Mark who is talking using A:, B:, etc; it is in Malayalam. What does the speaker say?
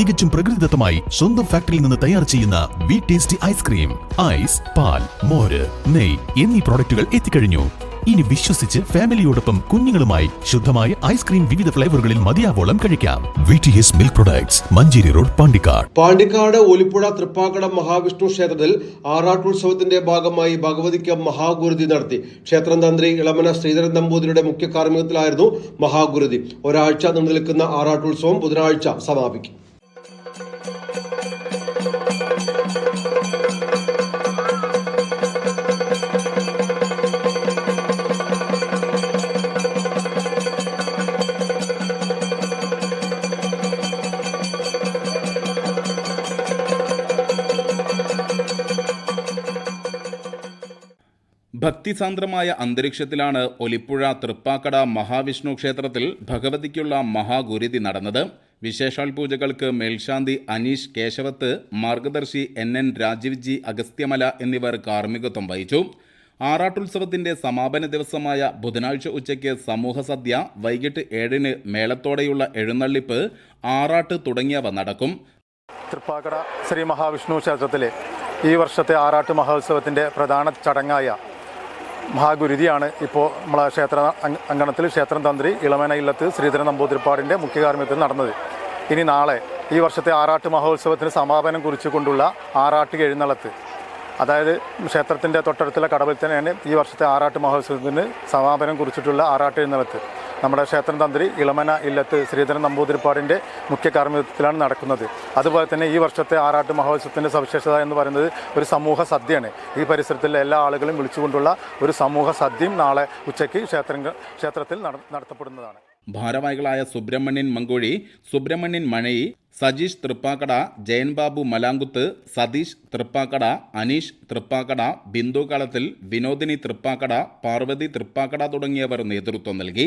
A: തികച്ചും പ്രകൃതിദത്തമായി സ്വന്തം ഫാക്ടറിയിൽ നിന്ന് തയ്യാർ ചെയ്യുന്ന വി ടേസ്റ്റി ഐസ്ക്രീം ഐസ് പാൽ മോര് നെയ് എന്നീ പ്രോഡക്റ്റുകൾ എത്തിക്കഴിഞ്ഞു. ഇനി വിശ്വസിച്ച് ഫാമിലിയോടൊപ്പം കുഞ്ഞുങ്ങളുമായി ശുദ്ധമായ ഐസ്ക്രീം വിവിധ ഫ്ലേവറുകളിൽ മതിയാവോളം കഴിക്കാം. V T S milk products Manjeri road Pandikkad.
B: Pandikkad Olippuzha Thrippakkada Mahavishnu ക്ഷേത്രത്തിൽ ആറാട്ടുത്സവത്തിന്റെ ഭാഗമായി ഭഗവതിക്ക് മഹാഗുരുതി നടത്തി. ക്ഷേത്രം തന്ത്രി ഇളമന ശ്രീധരൻ നമ്പൂതിരിയുടെ മുഖ്യ കാർമ്മികത്തിലായിരുന്നു മഹാഗുരുതി. ഒരാഴ്ച നീണ്ടു നിൽക്കുന്ന ആറാട്ടുത്സവം ബുധനാഴ്ച സമാപിക്കും.
C: ഭക്തിസാന്ദ്രമായ അന്തരീക്ഷത്തിലാണ് ഒലിപ്പുഴ തൃപ്പാക്കട മഹാവിഷ്ണു ക്ഷേത്രത്തിൽ ഭഗവതിക്കുള്ള മഹാഗുരുതി നടന്നത്. വിശേഷാൽ പൂജകൾക്ക് മേൽശാന്തി Aneesh Keshavath മാർഗദർശി N N Rajeev G Agasthyamala എന്നിവർ കാർമ്മികത്വം വഹിച്ചു. ആറാട്ടുത്സവത്തിന്റെ സമാപന ദിവസമായ ബുധനാഴ്ച ഉച്ചയ്ക്ക് സമൂഹ സദ്യ വൈകിട്ട് ഏഴിന് മേളത്തോടെയുള്ള എഴുന്നള്ളിപ്പ് ആറാട്ട് തുടങ്ങിയവ നടക്കും.
D: തൃപ്പാക്കട ശ്രീ മഹാവിഷ്ണു ക്ഷേത്രത്തിലെ ഈ വർഷത്തെ ആറാട്ട് മഹോത്സവത്തിന്റെ പ്രധാന ചടങ്ങായ മഹാഗുരുതിയാണ് ഇപ്പോൾ നമ്മളെ ക്ഷേത്ര അങ്ക- അങ്കണത്തിൽ ക്ഷേത്രം തന്ത്രി ഇളമേന ഇല്ലത്ത് ശ്രീധരൻ നമ്പൂതിരിപ്പാടിന്റെ മുഖ്യകാർമ്മ്യത്തിൽ നടന്നത്. ഇനി നാളെ ഈ വർഷത്തെ ആറാട്ട് മഹോത്സവത്തിന് സമാപനം കുറിച്ചുകൊണ്ടുള്ള ആറാട്ട് എഴുന്നള്ളത്ത്. അതായത് ക്ഷേത്രത്തിന്റെ തൊട്ടടുത്തുള്ള കടവിൽ തന്നെയാണ് ഈ വർഷത്തെ ആറാട്ട് മഹോത്സവത്തിന് സമാപനം കുറിച്ചിട്ടുള്ള ആറാട്ട് എഴുന്നള്ളത്ത്. നമ്മുടെ ക്ഷേത്രം തന്ത്രി ഇളമന ഇല്ലത്ത് ശ്രീധരൻ നമ്പൂതിരിപ്പാടിന്റെ മുഖ്യ കാർമ്മികത്തിലാണ് നടക്കുന്നത്. അതുപോലെ തന്നെ ഈ വർഷത്തെ ആറാട്ട് മഹോത്സവത്തിന്റെ സവിശേഷത എന്ന് പറയുന്നത് ഒരു സമൂഹ സദ്യയാണ്. ഈ പരിസരത്തിലെ എല്ലാ ആളുകളും വിളിച്ചുകൊണ്ടുള്ള ഒരു സമൂഹ സദ്യയും നാളെ ഉച്ചയ്ക്ക് ക്ഷേത്ര ക്ഷേത്രത്തിൽ നടത്തപ്പെടുന്നതാണ്.
C: ഭാരവാഹികളായ സുബ്രഹ്മണ്യൻ മങ്കോഴി സുബ്രഹ്മണ്യൻ മണയി സജീഷ് തൃപ്പാക്കട ജയൻ ബാബു മലാങ്കുത്ത് സതീഷ് തൃപ്പാക്കട അനീഷ് തൃപ്പാക്കട ബിന്ദു കളത്തിൽ വിനോദിനി തൃപ്പാക്കട പാർവതി തൃപ്പാക്കട തുടങ്ങിയവർ നേതൃത്വം നൽകി.